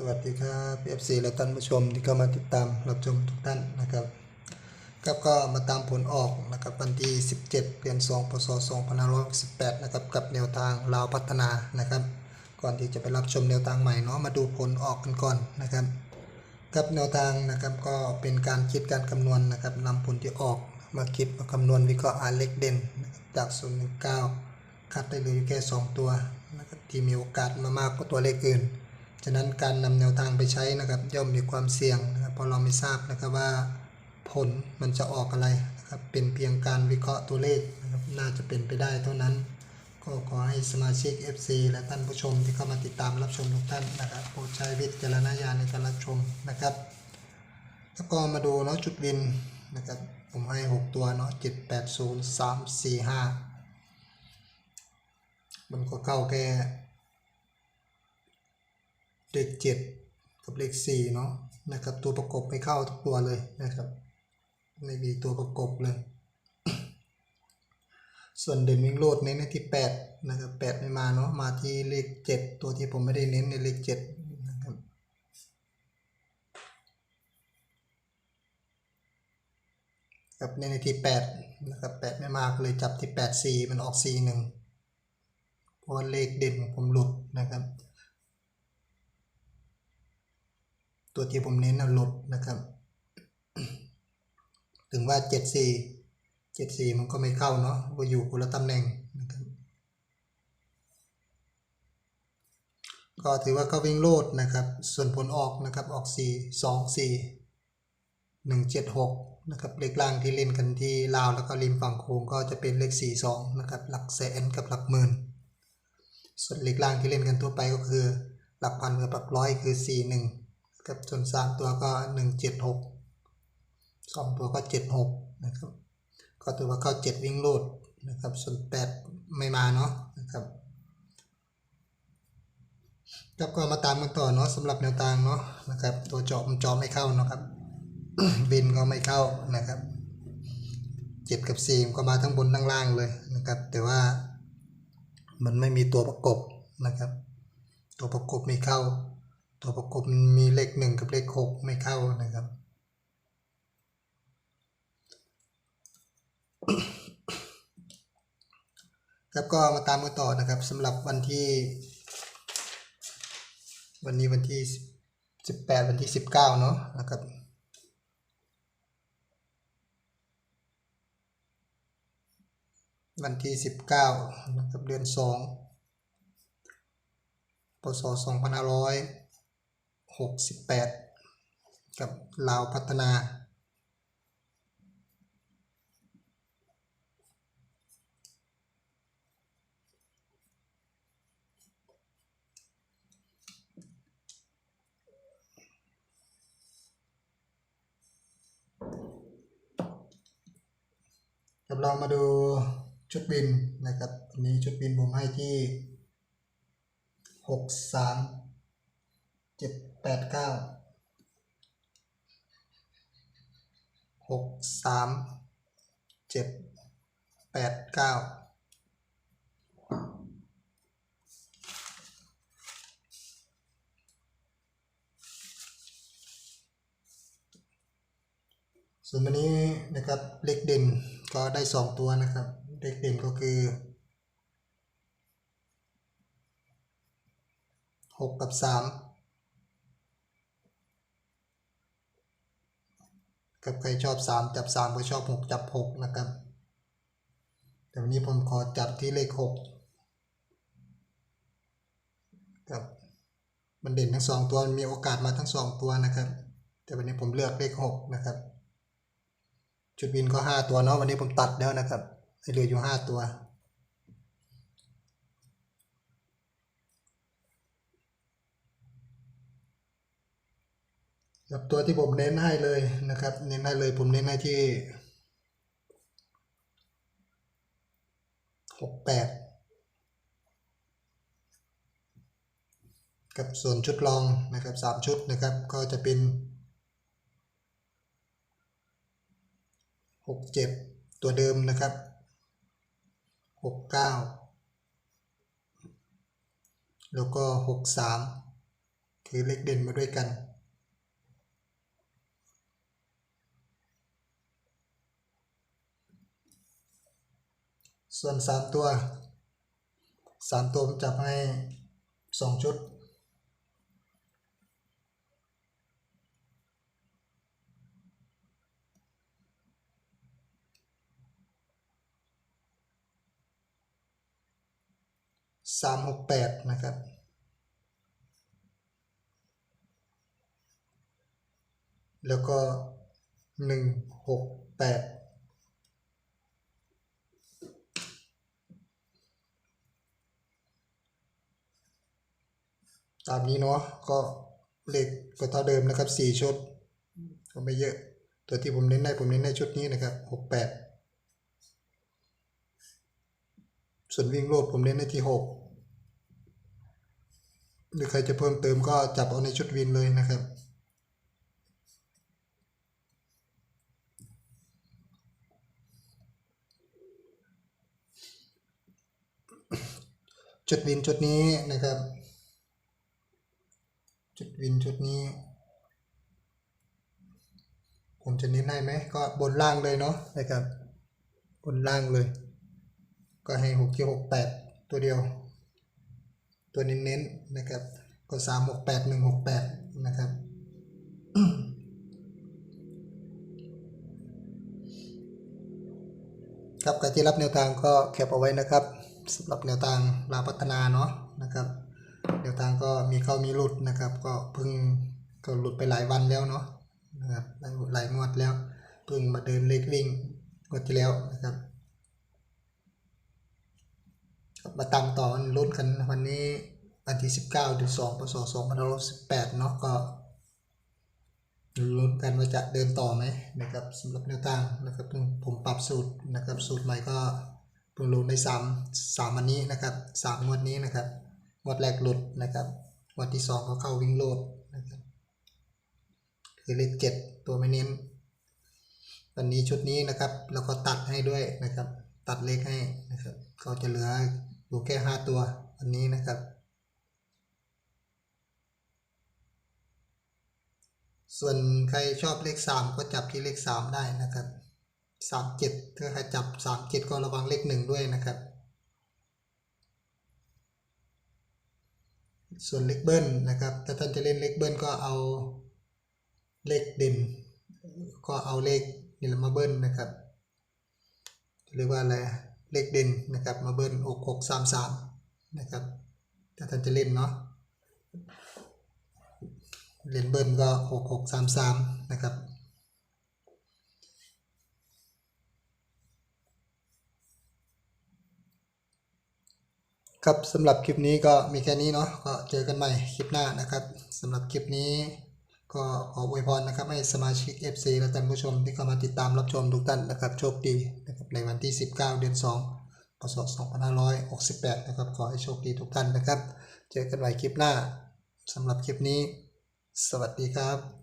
สวัสดีครับ FC และท่านผู้ชมที่เข้ามาติดตามรับชมทุกท่านนะครับครับก็มาตามผลออกนะครับวันที่ 17 เดือน 2 พศ 2568นะครับกับแนวทางลาวพัฒนานะครับ ก่อนที่จะไปรับชมแนวทางใหม่เนาะมาดูผลออกกันก่อนนะครับกับแนวทางนะครับก็เป็นการคิดการคำนวณนะครับนำผลที่ออกมาคิดมาคำนวณวิเคราะห์อาเล็กเด่นนจาก 0 1 9 คัดได้เลยอยู่แค่ 2 ตัวนะครับที่มีโอกาสมามากกว่าตัวเลขอื่น ฉะนั้นการนำแนวทางไปใช้นะครับ ย่อมมีความเสี่ยงนะครับเพราะเราไม่ทราบนะครับว่าผลมันจะออกอะไรนะครับเป็นเพียงการวิเคราะห์ตัวเลขนะครับน่าจะเป็นไปได้เท่านั้น ก็ขอให้สมาชิก FC และท่านผู้ชมที่เข้ามาติดตามรับชมทุกท่านนะครับโปรดใช้วิจารณญาณในการรับชมนะครับ แล้วก็มาดูเนาะจุดวินนะครับผมให้ 6 ตัวเนาะ7 8 0 3 4 5 มันก็เข้าแค่ เลขเจ็ดกับเลขสี่เนาะนะครับ ตัวประกบไม่เข้าทุกตัวเลยนะครับ ไม่มีตัวประกบเลย ส่วนเด่นวิ่งโลดเน้นในที่แปดนะครับแปดไม่มาเนาะมาที่เลขเจ็ดตัวที่ผมไม่ได้เน้นในเลขเจ็ดนะครับกับเน้นในที่แปดนะครับแปดไม่มาก็เลยจับที่แปดสี่มันออกสี่หนึ่งเพราะเลขเด่นผมหลุดนะครับ ตัวที่ผมเน้นเอาลดนะครับ ถึงว่า 74 74 มันก็ไม่เข้าเนาะว่าอยู่คนละตำแหน่งนะครับก็ถือว่าก็วิ่งโลดนะครับ ส่วนผลออกนะครับออก 4 2 4 1 7 6นะครับเลขล่างที่เล่นกันที่ลาวแล้วก็ริมฝั่งโค้งก็จะเป็นเลข 4 2นะครับหลักแสนกับหลักหมื่น ส่วนเลขล่างที่เล่นกันทั่วไปก็คือ หลักพันกับหลักร้อยคือ 4 1 กับส่วนสามตัวก็หนึ่งเจ็ดหกสองตัวก็เจ็ดหกนะครับก็ถือว่าเข้าเจ็ดวิ่งโลดนะครับส่วนแปดไม่มาเนาะนะครับครับก็มาตามกันต่อเนาะสำหรับแนวทางเนาะนะครับ ตัวเจาะมันเจาะไม่เข้านะครับบินก็ไม่เข้านะครับเจ็ดกับสี่ก็มาทั้งบนทั้งล่างเลยนะครับ แต่ว่ามันไม่มีตัวประกบนะครับ ตัวประกบไม่เข้า ตัวประกบมีเลขหนึ่งกับเลขหกไม่เข้านะครับ ครับก็มาตามกันต่อนะครับสำหรับวันที่ วันนี้วันที่สิบแปดวันที่สิบเก้าเนาะนะครับวันที่สิบเก้านะครับเดือนสองพศส องพันห้าร้อยหกสิบแปดกับลาวพัฒนา กับเรามาดูชุดบินนะครับอันนี้ชุดบินผมให้ที่หกสาม เจ็ดแปดเก้าหกสามเจ็ดแปดเก้าส่วนวันนี้นะครับเลขเด่นก็ได้สองตัวนะครับเลขเด่นก็คือหกกับสาม กับใครชอบสามจับสามก็ชอบหกจับหกนะครับ แต่วันนี้ผมขอจับที่เลขหกครับ มันเด่นทั้งสองตัวมันมีโอกาสมาทั้งสองตัวนะครับ แต่วันนี้ผมเลือกเลขหกนะครับ จุดวินก็ห้าตัวเนาะวันนี้ผมตัดแล้วนะครับเหลืออยู่ห้าตัว กับตัวที่ผมเน้นให้เลยนะครับ เน้นให้เลยผมเน้นให้ที่หกแปดกับส่วนชุดรองนะครับสามชุดนะครับก็จะเป็นหกเจ็ดตัวเดิมนะครับหกเก้าแล้วก็หกสามคือเลขเด่นมาด้วยกัน ส่วนสามตัวสามตัวผมจับให้สองชุด สามหกแปดนะครับแล้วก็หนึ่งหกแปด ตามนี้เนาะก็เลขก็เท่าเดิมนะครับสี่ชุดก็ไม่เยอะ ตัวที่ผมเน้นได้ผมเน้นในชุดนี้นะครับหกแปดส่วนวิ่งโลดผมเน้นในที่หกหรือใครจะเพิ่มเติมก็จับเอาในชุดวินเลยนะครับ จุดวินจุดนี้นะครับ จุดวินจุดนี้ ผมจะเน้นให้ไหมก็บนล่างเลยเนาะนะครับ บนล่างเลย ก็ให้หกที่หกแปดตัวเดียว ตัวเน้นๆนะครับ ก็สามหกแปดหนึ่งหกแปดนะครับครับใครที่รับแนวทางก็แคปเอาไว้นะครับสำหรับแนวทางลาพัฒนาเนาะนะครับ แนวทางก็มีเข้ามีหลุดนะครับ ก็พิ่งก็หลุดไปหลายวันแล้วเนาะนะครับหลายงวดแล้วพิ่งมาเดินเลขวิ่งงวดที่แล้วนะครับมาตามต่อวันลุ้นกันวันนี้วันที่19เก้าเดือน2พศ2518เนาะก็ลุ้นกันว่าจะเดินต่อไหมนะครับสำหรับแนวทางนะครับเพิ่งผมปรับสูตรนะครับสูตรใหม่ก็เพิ่งลงได้สามสามวันนี้นะครับสามงวดนี้นะครับ วัดแรกหลุดนะครับงวดที่สองก็เข้าวิ่งโลดนะครับคือเลขเจ็ดตัวไม่เน้น วันนี้ชุดนี้นะครับแล้วก็ตัดให้ด้วยนะครับ ตัดเลขให้นะครับเขาจะเหลืออยู่แค่ห้าตัววันนี้นะครับส่วนใครชอบเลขสามก็จับที่เลขสามได้นะครับสามเจ็ดถ้าใครจับสามเจ็ดก็ระวังเลขหนึ่งด้วยนะครับ ส่วนเลขเบิ้ลนะครับ ถ้าท่านจะเล่นเลขเบิ้ลก็เอาเลขเด่น ก็เอาเลขนี่แหละมาเบิ้ลนะครับเรียกว่าอะไรเลขเด่นนะครับ มาเบิ้ลหกหกสามสามนะครับ ถ้าท่านจะเล่นเนาะเล่นเบิ้ลก็หกหกสามสามนะครับ ครับสำหรับคลิปนี้ก็มีแค่นี้เนาะก็เจอกันใหม่คลิปหน้านะครับสำหรับคลิปนี้ก็ขออวยพรนะครับให้สมาชิก FC และท่านผู้ชมที่เข้ามาติดตามรับชมทุกท่านนะครับโชคดีนะครับในวันที่ 19 เดือน 2พศ2568 นะครับขอให้โชคดีทุกท่านนะครับ เจอกันใหม่คลิปหน้าสำหรับคลิปนี้ สวัสดีครับ